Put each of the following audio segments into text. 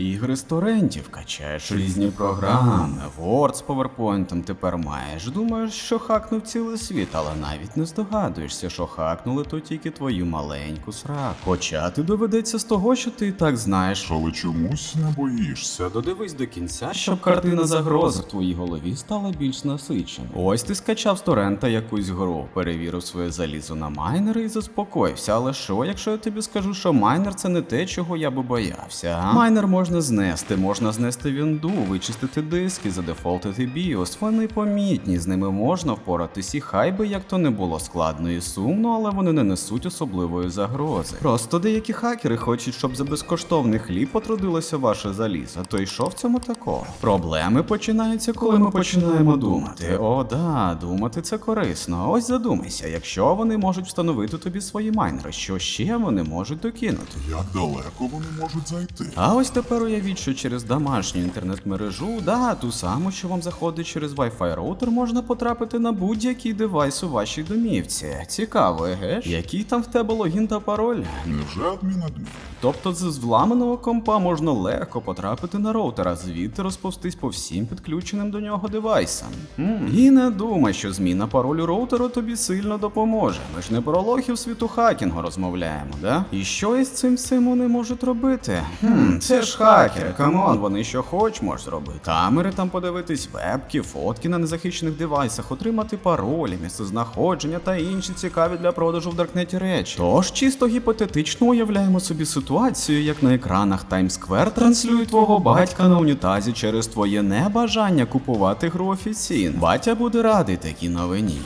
ігри з торрентів, качаєш різні програми, Word з PowerPoint тепер маєш. Думаєш, що хакнув цілий світ, але навіть не здогадуєшся, що хакнули то тільки твою маленьку сраку. Почати доведеться з того, що ти і так знаєш. Але чомусь не боїшся. Додивись до кінця, щоб картина загрози в твоїй голові стала більш насиченою. Ось ти скачав з торрента якусь гру, перевірив своє залізо на майнери і заспокоївся. Але що, якщо я тобі скажу, що майнер це не те, чого я би боявся? А? Майнер можна знести, можна знести вінду, вичистити диски, задефолтити BIOS. Вони помітні, з ними можна впоратись, і хай би як то не було складно і сумно, але вони не несуть особливої загрози. Просто деякі хакери хочуть, щоб за безкоштовний хліб потрудилося ваше залізо. То й що в цьому такого? Проблеми починаються, коли ми починаємо думати. О, да, думати це корисно. Ось задумайся, якщо вони можуть встановити тобі свої майнери, що ще вони можуть докинути? Як далеко вони можуть зайти? А ось тепер уявіть, що через домашню інтернет-мережу, да, ту саму, що вам заходить через Wi-Fi роутер, можна потрапити на будь-який девайс у вашій домівці. Цікаво, еге ж? Який там в тебе логін та пароль? Невже адмін адмін? Тобто з вламаного компа можна легко потрапити на роутер, а звідти розповстись по всім підключеним до нього девайсам. М, І не думай, що зміна паролю роутеру тобі сильно допоможе. Ми ж не про лохів світу хакінгу розмовляємо, да? І що із цим всім вони можуть робити? Хм, це ж хакери, камон, вони що хоч можуть зробити. Камери там подивитись, вебки, фотки на незахищених девайсах, отримати паролі, місцезнаходження та інші цікаві для продажу в Даркнеті речі. Тож чисто гіпотетично уявляємо собі ситуацію, як на екранах Square транслюють твого батька на унітазі через твоє небажання купувати гру офіційно. Батя буде радий такій новині.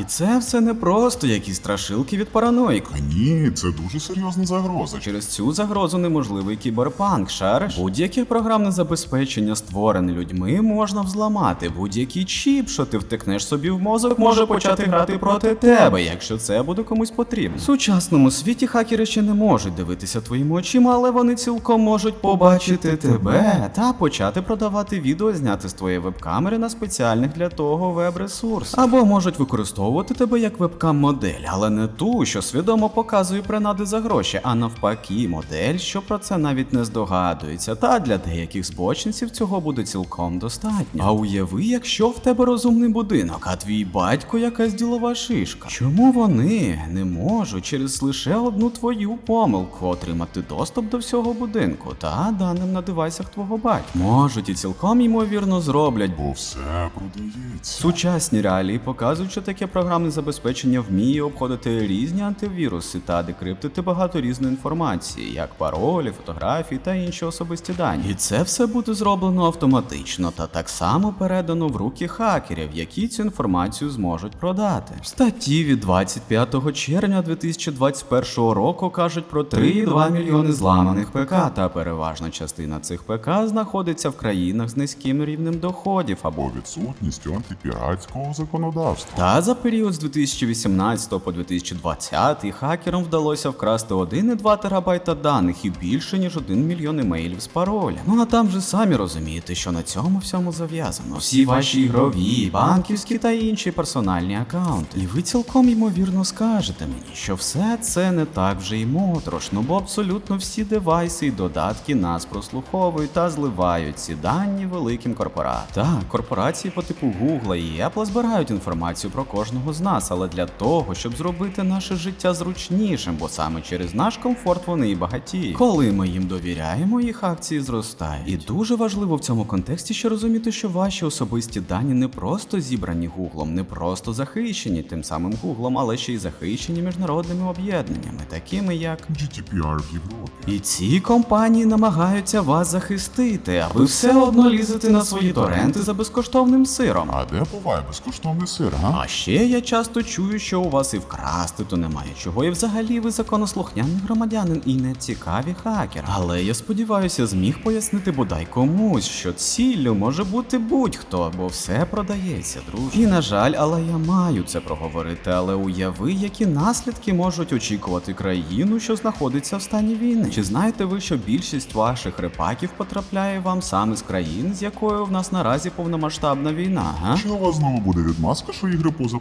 І це все не просто якісь страшилки від параноїку. Ні, це дуже серйозна загроза. Через цю загрозу неможливий кіберпанк, шариш? Будь-яке програмне забезпечення, створене людьми, можна взламати. Будь-який чіп, що ти втикнеш собі в мозок, може почати грати проти тебе, якщо це буде комусь потрібно. В сучасному світі хакери ще не можуть дивитися твоїми очима, але вони цілком можуть побачити тебе та почати продавати відео, зняти з твоєї веб-камери на спеціальних для того веб-ресурсах. Або можуть використовувати тебе як вебкам-модель, але не ту, що свідомо показує принади за гроші, а навпаки, модель, що про це навіть не здогадується. Та для деяких збочинців цього буде цілком достатньо. А уяви, якщо в тебе розумний будинок, а твій батько якась ділова шишка. Чому вони не можуть через лише одну твою помилку отримати доступ до всього будинку та даним на девайсах твого батька? Можуть і цілком ймовірно зроблять, Бо все продається. Сучасні реалії показують, що таке програмне забезпечення вміє обходити різні антивіруси та декриптити багато різної інформації, як паролі, фотографії та інші особисті дані. І це все буде зроблено автоматично та так само передано в руки хакерів, які цю інформацію зможуть продати. В статті від 25 червня 2021 року кажуть про 3,2 мільйони зламаних ПК, та переважна частина цих ПК знаходиться в країнах з низьким рівнем доходів або відсутністю антипіратського законодавства. та за період з 2018 по 2020 хакерам вдалося вкрасти 1,2 терабайта даних і більше ніж 1 мільйон емейлів з паролем. Ну а там же самі розумієте, що на цьому всьому зав'язано. Всі ваші ігрові, банківські та інші персональні акаунти. І ви цілком ймовірно скажете мені, що все це не так вже й моторошно, бо абсолютно всі девайси і додатки нас прослуховують та зливають ці дані великим корпоратам. Так, корпорації по типу Google і Apple збирають інформацію про кожного з нас, але для того, щоб зробити наше життя зручнішим, бо саме через наш комфорт вони і багатіють. Коли ми їм довіряємо, їх акції зростають. І дуже важливо в цьому контексті ще розуміти, що ваші особисті дані не просто зібрані Гуглом, не просто захищені тим самим Гуглом, але ще й захищені міжнародними об'єднаннями, такими як GDPR в Європі. і ці компанії намагаються вас захистити, а ви все одно лізете на свої торренти за безкоштовним сиром. А де буває безкоштовний сир, га? А ще я часто чую, що у вас і вкрасти то немає чого, і взагалі ви законослухняний громадянин і не цікаві хакери. Але я сподіваюся, зміг пояснити бодай комусь, що ціллю може бути будь-хто, бо все продається, друже. І на жаль, але я маю це проговорити. Але уяви, які наслідки можуть очікувати країну, що знаходиться в стані війни. Чи знаєте ви, що більшість ваших репаків потрапляє вам саме з країн, з якою в нас наразі повномасштабна війна? Га? Чи у вас знову буде відмазка, що ігри поза.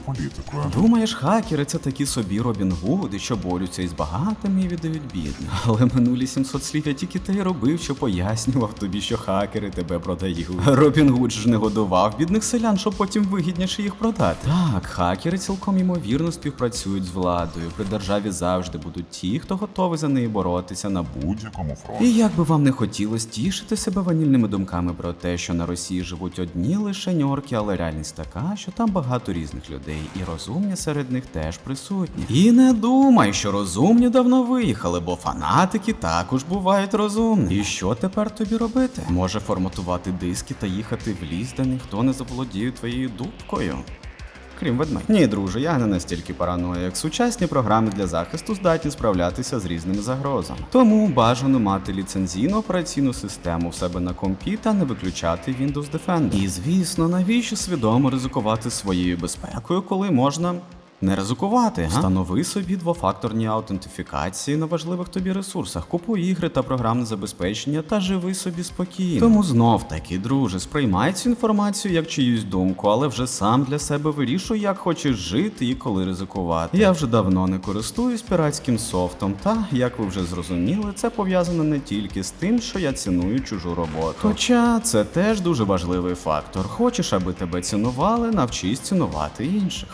Думаєш, хакери це такі собі Робін Гуди, що борються із багатими і віддають бідним. Але минулі 700 слів я тільки те й робив, що пояснював тобі, що хакери тебе продають. Робін Гуд ж не годував бідних селян, щоб потім вигідніше їх продати. Так, хакери цілком ймовірно співпрацюють з владою. При державі завжди будуть ті, хто готовий за неї боротися на будь. Будь-якому фронті. І як би вам не хотілося тішити себе ванільними думками про те, що на Росії живуть одні лише ньорки, але реальність така, що там багато різних людей, і розумні серед них теж присутні. І не думай, що розумні давно виїхали, бо фанатики також бувають розумні. І що тепер тобі робити? Може форматувати диски та їхати в ліс, де ніхто не заволодіє твоєю дубкою. Крім ведмедь. Ні, друже, я не настільки параноя, як сучасні програми для захисту здатні справлятися з різними загрозами. Тому бажано мати ліцензійну операційну систему в себе на компі та не виключати Windows Defender. І звісно, навіщо свідомо ризикувати своєю безпекою, коли можна. Не ризикувати, га? встанови собі двофакторні аутентифікації на важливих тобі ресурсах, купуй ігри та програмне забезпечення та живи собі спокійно. Тому знов таки, друже, сприймай цю інформацію як чиюсь думку, але вже сам для себе вирішуй, як хочеш жити і коли ризикувати. Я вже давно не користуюсь піратським софтом, та як ви вже зрозуміли, це пов'язано не тільки з тим, що я ціную чужу роботу. Хоча це теж дуже важливий фактор. Хочеш, аби тебе цінували, навчись цінувати інших.